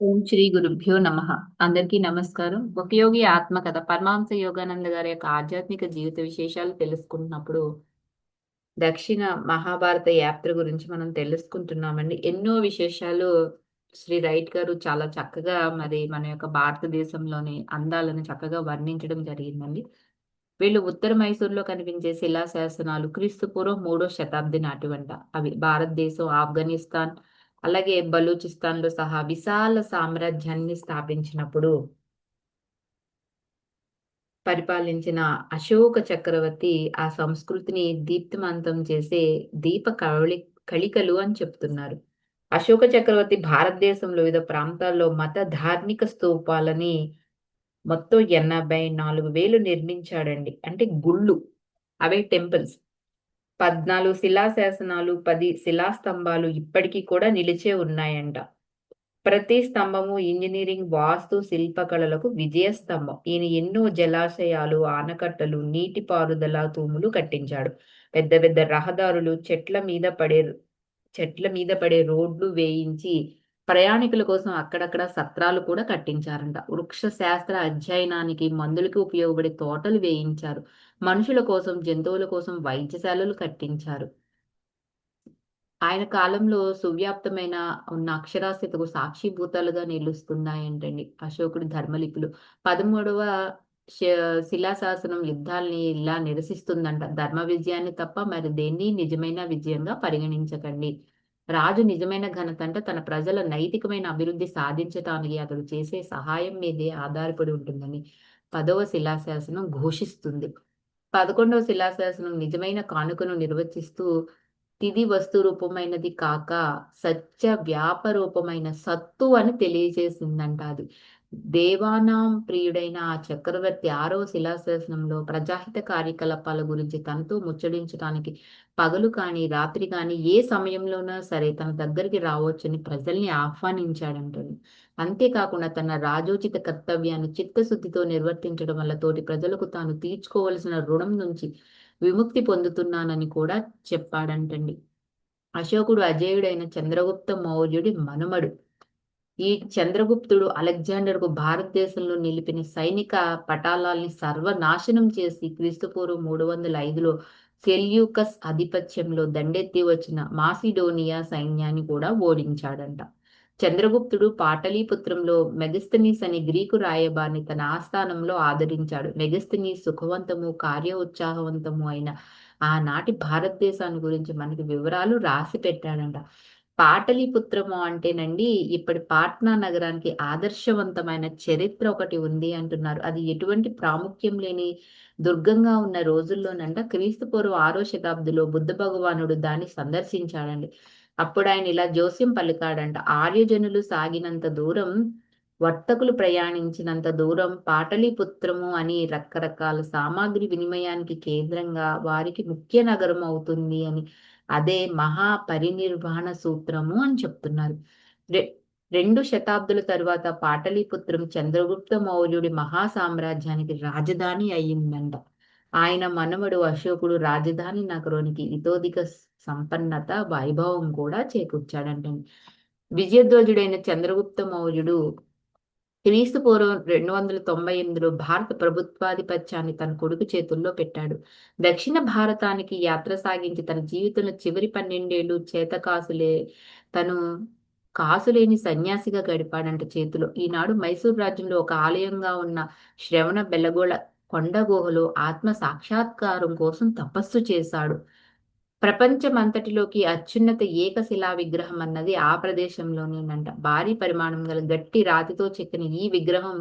ఓం శ్రీ గురుభ్యో నమ. అందరికీ నమస్కారం. ఉపయోగి ఆత్మకథ పరమాంస యోగానంద గారి యొక్క ఆధ్యాత్మిక జీవిత విశేషాలు తెలుసుకుంటున్నప్పుడు దక్షిణ మహాభారత యాత్ర గురించి మనం తెలుసుకుంటున్నామండి. ఎన్నో విశేషాలు శ్రీ రైట్ గారు చాలా చక్కగా మరి మన యొక్క భారతదేశంలోని అందాలను చక్కగా వర్ణించడం జరిగిందండి. వీళ్ళు ఉత్తర మైసూర్లో కనిపించే శిలాశాసనాలు క్రీస్తు పూర్వం మూడో శతాబ్ది నాటివంట అవి భారతదేశం ఆఫ్ఘనిస్తాన్ అలాగే బలూచిస్తాన్లో సహా విశాల సామ్రాజ్యాన్ని స్థాపించినప్పుడు పరిపాలించిన అశోక చక్రవర్తి ఆ సంస్కృతిని దీప్తిమంతం చేసే దీప కళి కళికలు అని చెప్తున్నారు. అశోక చక్రవర్తి భారతదేశంలో వివిధ ప్రాంతాల్లో మత ధార్మిక స్తూపాలని మొత్తం ఎనభై నాలుగు వేలు నిర్మించాడండి. అంటే గుళ్ళు అవే టెంపుల్స్. పద్నాలుగు శిలాశాసనాలు పది శిలాస్తంభాలు ఇప్పటికీ కూడా నిలిచే ఉన్నాయంట. ప్రతి స్తంభము ఇంజనీరింగ్ వాస్తు శిల్పకళలకు విజయ స్తంభం ఈయన ఎన్నో జలాశయాలు ఆనకట్టలు నీటిపారుదల తూములు కట్టించాడు. పెద్ద పెద్ద రహదారులు చెట్ల మీద పడే చెట్ల మీద పడే రోడ్లు వేయించి ప్రయాణికుల కోసం అక్కడక్కడ సత్రాలు కూడా కట్టించారంట. వృక్ష శాస్త్ర అధ్యయనానికి మందులకి ఉపయోగపడే తోటలు వేయించారు. మనుషుల కోసం జంతువుల కోసం వైద్యశాలలు కట్టించారు. ఆయన కాలంలో సువ్యాప్తమైన ఉన్న అక్షరాస్యతకు సాక్షిభూతాలుగా నిలుస్తున్నాయంటండి అశోకుడి ధర్మలిపులు. పదమూడవ శిలాశాసనం యుద్ధాల్ని ఇలా నిరసిస్తుందంట. ధర్మ విజయాన్ని తప్ప మరి దేన్ని నిజమైన విజయంగా పరిగణించకండి. రాజు నిజమైన ఘనత అంటే తన ప్రజల నైతికమైన అభివృద్ధి సాధించటానికి అతడు చేసే సహాయం మీదే ఆధారపడి ఉంటుందని పదవ శిలాశాసనం ఘోషిస్తుంది. పదకొండవ శిలాశాసనం నిజమైన కానుకను నిర్వచిస్తూ తిది వస్తు రూపమైనది కాక సత్య వ్యాప రూపమైన సత్తు అని తెలియజేసిందంట అది. దేవానాం ప్రియుడైన ఆ చక్రవర్తి ఆరో శిలాశాసనంలో ప్రజాహిత కార్యకలాపాల గురించి తనతో ముచ్చడించడానికి పగలు కానీ రాత్రి కానీ ఏ సమయంలోనా సరే తన దగ్గరికి రావచ్చని ప్రజల్ని ఆహ్వానించాడంటని అంతేకాకుండా తన రాజోచిత కర్తవ్యాన్ని చిత్తశుద్ధితో నిర్వర్తించడం వల్ల తోటి ప్రజలకు తాను తీర్చుకోవలసిన రుణం నుంచి విముక్తి పొందుతున్నానని కూడా చెప్పాడంటండి. అశోకుడు అజేయుడైన చంద్రగుప్త మౌర్యుడి మనుమడు. ఈ చంద్రగుప్తుడు అలెగ్జాండర్కు భారతదేశంలో నిలిపిన సైనిక పటాలాల్ని సర్వనాశనం చేసి క్రీస్తుపూర్వం మూడు వందల ఐదులో సెల్యూకస్ ఆధిపత్యంలో దండెత్తి వచ్చిన మాసిడోనియా సైన్యాన్ని కూడా ఓడించాడంట. చంద్రగుప్తుడు పాటలీపుత్రంలో మెగస్తనీస్ అనే గ్రీకు రాయబారిని తన ఆస్థానంలో ఆదరించాడు. మెగస్తనీస్ సుఖవంతము కార్య ఉత్సాహవంతము అయిన ఆనాటి భారతదేశాన్ని గురించి మనకి వివరాలు రాసి పెట్టాడంట. పాటలీపుత్రము అంటేనండి ఇప్పటి పాట్నా నగరానికి ఆదర్శవంతమైన చరిత్ర ఒకటి ఉంది అంటున్నారు. అది ఎటువంటి ప్రాముఖ్యం లేని దుర్గంగా ఉన్న రోజుల్లోనంట క్రీస్తుపూర్వ ఆరో శతాబ్దిలో బుద్ధ భగవానుడు దాన్ని సందర్శించాడండి. అప్పుడు ఆయన ఇలా జోస్యం పలికాడంట ఆర్యజనులు సాగినంత దూరం వర్తకులు ప్రయాణించినంత దూరం పాటలీపుత్రము అని రకరకాల సామాగ్రి వినిమయానికి కేంద్రంగా వారికి ముఖ్య నగరం అవుతుంది అని అదే మహా పరినిర్వాణ సూత్రము అని చెప్తున్నారు. రెండు శతాబ్దుల తరువాత పాటలీపుత్రం చంద్రగుప్త మౌర్యుడి మహా సామ్రాజ్యానికి రాజధాని అయ్యిందంట. ఆయన మనవడు అశోకుడు రాజధాని నగరానికి ఇతోధిక సంపన్నత వైభవం కూడా చేకూర్చాడంట విజయధ్వజుడైన చంద్రగుప్త మౌర్యుడు క్రీస్తు పూర్వం రెండు వందల తొంభై ఎనిమిదిలో భారత ప్రభుత్వాధిపత్యాన్ని తన కొడుకు చేతుల్లో పెట్టాడు. దక్షిణ భారతానికి యాత్ర సాగించి తన జీవితంలో చివరి పన్నెండేళ్ళు చేత కాసులే తను కాసులేని సన్యాసిగా గడిపాడంట చేతిలో. ఈనాడు మైసూర్ రాజ్యంలో ఒక ఆలయంగా ఉన్న శ్రవణ బెల్లగోళ కొండ గుహలో ఆత్మ సాక్షాత్కారం కోసం తపస్సు చేశాడు. ప్రపంచమంతటిలోకి అత్యున్నత ఏకశిలా విగ్రహం అన్నది ఆ ప్రదేశంలోనేనంట భారీ పరిమాణం గల గట్టి రాతితో చెక్కిన ఈ విగ్రహం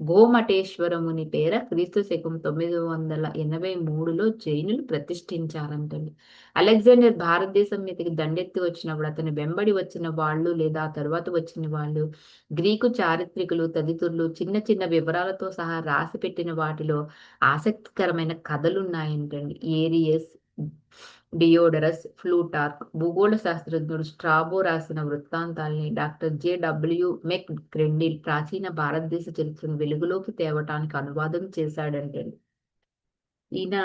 గోమటేశ్వరముని పేర క్రీస్తు శకం తొమ్మిది వందల ఎనభై మూడులో జైనులు ప్రతిష్ఠించారంటండి. అలెగ్జాండర్ భారతదేశం మీదకి దండెత్తి వచ్చినప్పుడు అతని వెంబడి వచ్చిన వాళ్ళు లేదా తరువాత తర్వాత వచ్చిన వాళ్ళు గ్రీకు చారిత్రికులు తదితరులు చిన్న చిన్న వివరాలతో సహా రాసి పెట్టిన వాటిలో ఆసక్తికరమైన కథలున్నాయంటండి. ఏరియస్ డియోడరస్ ఫ్లూటార్క్ భూగోళ శాస్త్రజ్ఞుడు స్ట్రాబో రాసిన వృత్తాంతాల్ని డాక్టర్ జేడబ్ల్యూ మెక్ గ్రెండిల్ ప్రాచీన భారతదేశ చరిత్రను వెలుగులోకి తేవటానికి అనువాదం చేశాడంటే. ఈయన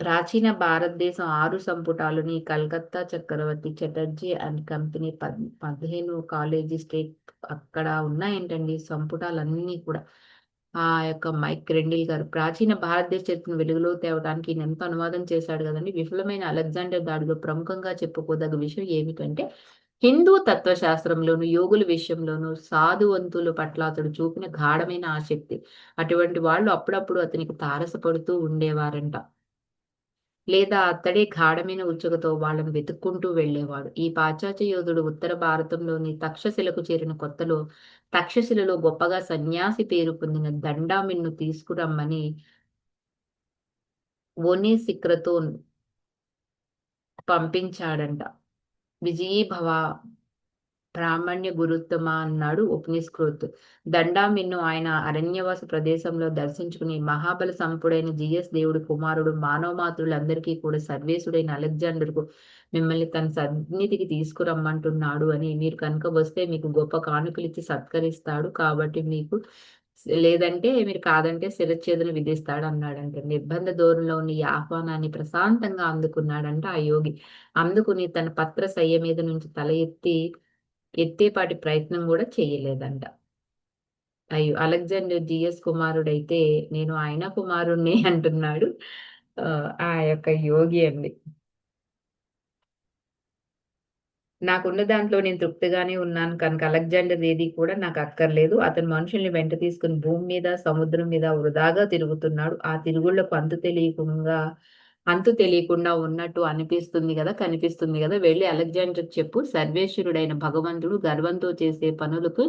ప్రాచీన భారతదేశం ఆరు సంపుటాలని కలకత్తా చక్రవర్తి చటర్జీ అండ్ కంపెనీ పద్ పదిహేను కాలేజీ స్టేట్ అక్కడ ఉన్నాయంటండి సంపుటాలన్నీ కూడా. ఆ యొక్క మైక్ రెండిల్ గారు. ప్రాచీన భారతదేశ చరిత్రను వెలుగులో తేవడానికి ఈయన ఎంతో అనువాదం చేశాడు కదండి. విఫలమైన అలెగ్జాండర్ దాడిలో ప్రముఖంగా చెప్పుకోదగ్గ విషయం ఏమిటంటే హిందూ తత్వశాస్త్రంలోను యోగుల విషయంలోను సాధువంతుల పట్ల అతడు చూపిన గాఢమైన ఆసక్తి. అటువంటి వాళ్ళు అప్పుడప్పుడు అతనికి తారసపడుతూ ఉండేవారంట. లేదా అతడే గాఢమైన ఉచ్చుకతో వాళ్ళను వెతుక్కుంటూ వెళ్ళేవాడు. ఈ పాశ్చాత్య యోధుడు ఉత్తర భారతంలోని తక్షశిలకు చేరిన కొత్తలో తక్షశిలలో గొప్పగా సన్యాసి పేరు పొందిన దండామిన్ను తీసుకురమ్మని ఒనేసిక్రతో పంపించాడంట. విజయీభవ ప్రామాణ్య గురుత్తమ అన్నాడు ఉపనిష్కృత్ దండామిన్ను ఆయన అరణ్యవాస ప్రదేశంలో దర్శించుకుని మహాబల సంపుడైన జిఎస్ దేవుడి కుమారుడు మానవ మాతృలందరికీ కూడా సర్వేశుడైన అలెగ్జాండర్కు మిమ్మల్ని తన సన్నిధికి తీసుకురమ్మంటున్నాడు అని మీరు కనుక వస్తే మీకు గొప్ప కానుకలు ఇచ్చి సత్కరిస్తాడు. కాబట్టి మీకు లేదంటే మీరు కాదంటే శిరచ్ఛేదన విధిస్తాడు అన్నాడంటే. నిర్బంధ ధోరణిలో ఉన్న ఈ ఆహ్వానాన్ని ప్రశాంతంగా అందుకున్నాడంట ఆ యోగి. అందుకుని తన పత్ర శయ్య మీద నుంచి తల ఎత్తి ఎత్తేపాటి ప్రయత్నం కూడా చేయలేదంట. అయ్యో అలెగ్జాండర్ జిఎస్ కుమారుడైతే నేను ఆయన కుమారుణ్ణి అంటున్నాడు ఆ యొక్క యోగి అండి. నాకున్న దాంట్లో నేను తృప్తిగానే ఉన్నాను కనుక అలెగ్జాండర్ ఏది కూడా నాకు అక్కర్లేదు. అతను మనుషుల్ని వెంట తీసుకుని భూమి మీద సముద్రం మీద వృధాగా తిరుగుతున్నాడు. ఆ తిరుగుళ్ళ పంతు తెలియకుండా అంతు తెలియకుండా ఉన్నట్టు అనిపిస్తుంది కదా కనిపిస్తుంది కదా. వెళ్ళి అలెగ్జాండర్ చెప్పు. సర్వేశ్వరుడైన భగవంతుడు గర్వంతో చేసే పనులకు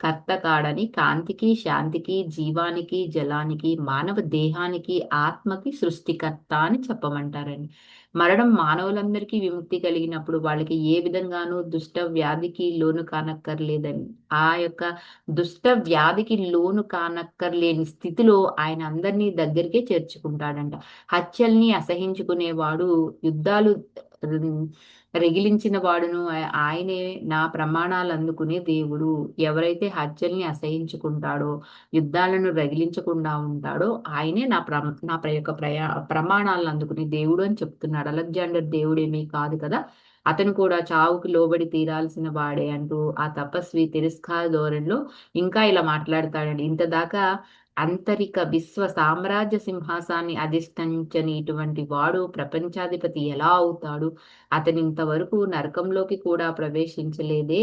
కర్త కాడని కాంతికి శాంతికి జీవానికి జలానికి మానవ దేహానికి ఆత్మకి సృష్టికర్త అని చెప్పమంటారండి. మరణం మానవులందరికీ విముక్తి కలిగినప్పుడు వాళ్ళకి ఏ విధంగానూ దుష్ట వ్యాధికి లోను కానక్కర్లేదని ఆ యొక్క దుష్ట వ్యాధికి లోను కానక్కర్లేని స్థితిలో ఆయన అందరినీ దగ్గరికే చేర్చుకుంటాడంట. హత్యల్ని సహించుకునేవాడు యుద్ధాలు రగిలించిన వాడును ఆయనే నా ప్రమాణాలు అందుకునే దేవుడు. ఎవరైతే హత్యల్ని అసహించుకుంటాడో యుద్ధాలను రగిలించకుండా ఉంటాడో ఆయనే నా ప్ర నా యొక్క ప్రయా ప్రమాణాలను అందుకునే దేవుడు అని చెప్తున్నాడు. అలెగ్జాండర్ దేవుడేమీ కాదు కదా? అతను కూడా చావుకి లోబడి తీరాల్సిన వాడే అంటూ ఆ తపస్వి తిరస్కార ధోరణిలో ఇంకా ఇలా మాట్లాడతాడండి. ఇంత దాకా అంతరిక విశ్వ సామ్రాజ్య సింహాసాన్ని అధిష్ఠించని ఇటువంటి వాడు ప్రపంచాధిపతి ఎలా అవుతాడు? అతని ఇంతవరకు నరకంలోకి కూడా ప్రవేశించలేదే.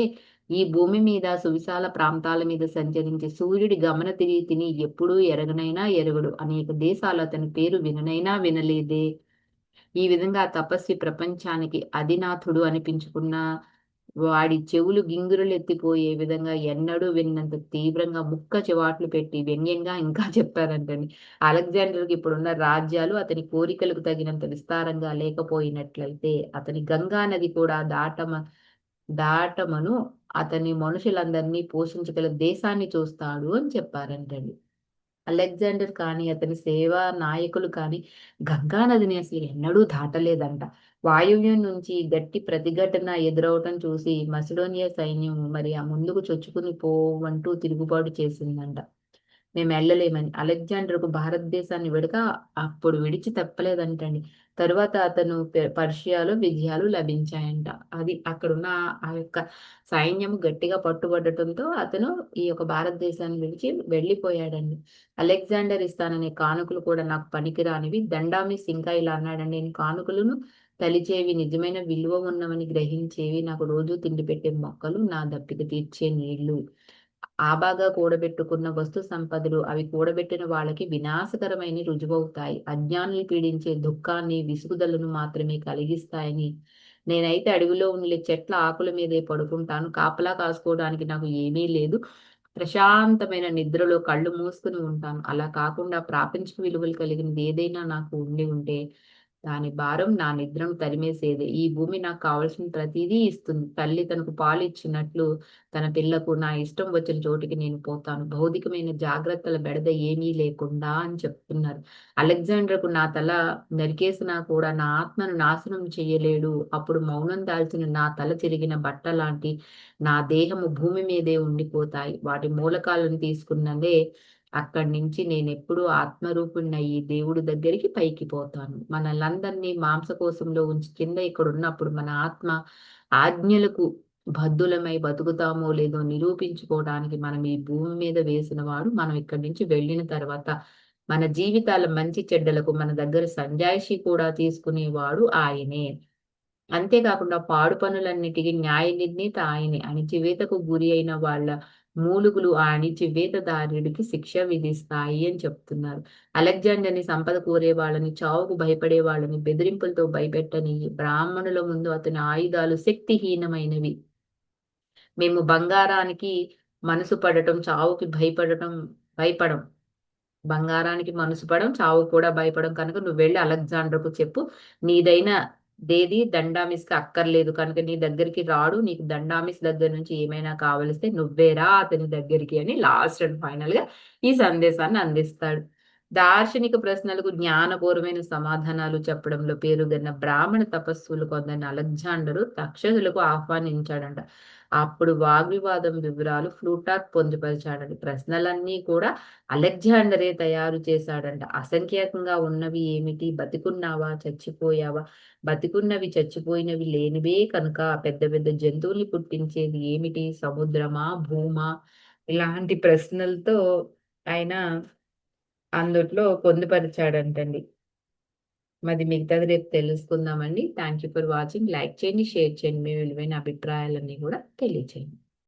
ఈ భూమి మీద సువిశాల ప్రాంతాల మీద సంచరించే సూర్యుడి గమన తిని ఎప్పుడూ ఎరగనైనా ఎరగడు. అనేక దేశాలు అతని పేరు విననైనా వినలేదే. ఈ విధంగా తపస్వి ప్రపంచానికి అధినాథుడు అనిపించుకున్న వాడి చెవులు గింగురులు ఎత్తిపోయే విధంగా ఎన్నడూ విన్నంత తీవ్రంగా ముక్క చెవాట్లు పెట్టి వ్యంగ్యంగా ఇంకా చెప్పారంటండి. అలెగ్జాండర్కి ఇప్పుడున్న రాజ్యాలు అతని కోరికలకు తగినంత విస్తారంగా లేకపోయినట్లయితే అతని గంగా నది కూడా దాటమ దాటమను అతని మనుషులందరినీ పోషించగల దేశాన్ని చూస్తాడు అని చెప్పారంటండి. అలెగ్జాండర్ కానీ అతని సేవా నాయకులు కానీ గంగా నదిని అసలు ఎన్నడూ దాటలేదంట. వాయువ్యం నుంచి గట్టి ప్రతిఘటన ఎదురవటం చూసి మసిడోనియా సైన్యం మరి ఆ ముందుకు చొచ్చుకుని పోవంటూ తిరుగుబాటు చేసిందంట. మేము వెళ్ళలేమని. అలెగ్జాండర్కు భారతదేశాన్ని విడక అప్పుడు విడిచి తప్పలేదంటండి. తరువాత అతను పర్షియాలో విజయాలు లభించాయంట. అది అక్కడున్న ఆ యొక్క సైన్యం గట్టిగా పట్టుబడటంతో అతను ఈ యొక్క భారతదేశాన్ని విడిచి వెళ్ళిపోయాడండి. అలెగ్జాండర్ ఇస్తాననే కానుకలు కూడా నాకు పనికిరానివి. దండామి ఇంకా ఇలా అన్నాడండి. నేను కానుకలను తలిచేవి నిజమైన విలువ ఉన్నవని గ్రహించేవి. నాకు రోజు తిండి పెట్టే మొక్కలు నా దప్పిక తీర్చే నీళ్ళు ఆబాగా కూడబెట్టుకున్న వస్తు సంపదలు అవి కూడబెట్టిన వాళ్ళకి వినాశకరమైన రుజువవుతాయి. అజ్ఞానులు పీడించే దుఃఖాన్ని విసుగుదలను మాత్రమే కలిగిస్తాయని. నేనైతే అడవిలో ఉండే చెట్ల ఆకుల మీదే పడుకుంటాను. కాపలా కాసుకోవడానికి నాకు ఏమీ లేదు. ప్రశాంతమైన నిద్రలో కళ్ళు మూసుకుని ఉంటాను. అలా కాకుండా ప్రాపంచిక విలువలు కలిగినది ఏదైనా నాకు ఉండి ఉంటే దాని భారం నా నిద్రను తరిమేసేదే. ఈ భూమి నాకు కావలసిన ప్రతిదీ ఇస్తుంది. తల్లి తనకు పాలు ఇచ్చినట్లు తన పిల్లకు నా ఇష్టం వచ్చిన చోటికి నేను పోతాను. భౌతికమైన జాగ్రత్తల బెడద ఏమీ లేకుండా అని చెప్తున్నారు. అలెగ్జాండర్కు నా తల నరికేసినా కూడా నా ఆత్మను నాశనం చేయలేడు. అప్పుడు మౌనం దాల్చిన నా తల చిరిగిన బట్ట లాంటి నా దేహము భూమి మీదే ఉండిపోతాయి. వాటి మూలకాలను తీసుకున్నదే అక్కడి నుంచి నేను ఎప్పుడు ఆత్మరూపుణ్ణి అయ్యి దేవుడి దగ్గరికి పైకి పోతాను. మనల్నందరినీ మాంసకోశంలో ఉంచి కింద ఇక్కడ ఉన్నప్పుడు మన ఆత్మ ఆజ్ఞలకు బద్దులమై బతుకుతామో లేదో నిరూపించుకోవడానికి మనం ఈ భూమి మీద వేసిన వాడు మనం ఇక్కడి నుంచి వెళ్ళిన తర్వాత మన జీవితాల మంచి చెడ్డలకు మన దగ్గర సంజాయిషి కూడా తీసుకునేవాడు ఆయనే. అంతేకాకుండా పాడు పనులన్నిటికీ న్యాయ నిర్ణీత ఆయనే. అణిచివేతకు గురి అయిన వాళ్ళ మూలుగులు ఆ అణిచివేతదారుడికి శిక్ష విధిస్తాయి అని చెప్తున్నారు. అలెగ్జాండర్‌ని సంపద కోరే వాళ్ళని, చావుకు భయపడే వాళ్ళని బెదిరింపులతో భయపెట్టని బ్రాహ్మణుల ముందు అతని ఆయుధాలు శక్తిహీనమైనవి. మేము బంగారానికి మనసు పడటం, చావుకి భయపడటం భయపడం. బంగారానికి మనసు పడం, చావుకు కూడా భయపడం కనుక నువ్వు వెళ్ళి అలెగ్జాండర్‌కు చెప్పు. నీదైన దేది దండామిస్‌కి అక్కర్లేదు కనుక నీ దగ్గరికి రాడు. నీకు దండామిస్ దగ్గర నుంచి ఏమైనా కావలిస్తే నువ్వేరా అతని దగ్గరికి అని లాస్ట్ అండ్ ఫైనల్గా ఈ సందేశాన్ని అందిస్తాడు. దార్శనిక ప్రశ్నలకు జ్ఞానపూర్వమైన సమాధానాలు చెప్పడంలో పేరుగన్న బ్రాహ్మణ తపస్సులు కొందరిని అలెగ్జాండరు తక్షశులకు ఆహ్వానించాడంట. అప్పుడు వాగ్వివాదం వివరాలు ఫ్లూటాక్ పొందుపరిచాడంట. ప్రశ్నలన్నీ కూడా అలెగ్జాండరే తయారు చేశాడంట. అసంఖ్యాకంగా ఉన్నవి ఏమిటి? బతికున్నావా? చచ్చిపోయావా? బతికున్నవి చచ్చిపోయినవి లేనివే కనుక పెద్ద పెద్ద జంతువుల్ని పుట్టించేది ఏమిటి? సముద్రమా? భూమా? ఇలాంటి ప్రశ్నలతో ఆయన అందుట్లో పొందుపరిచాడంటండి. మరి మిగతాది రేపు తెలుసుకుందామండి. Thank you for watching. Like చేయండి, షేర్ చేయండి. మీ విలువైన అభిప్రాయాలన్నీ కూడా తెలియచేయండి.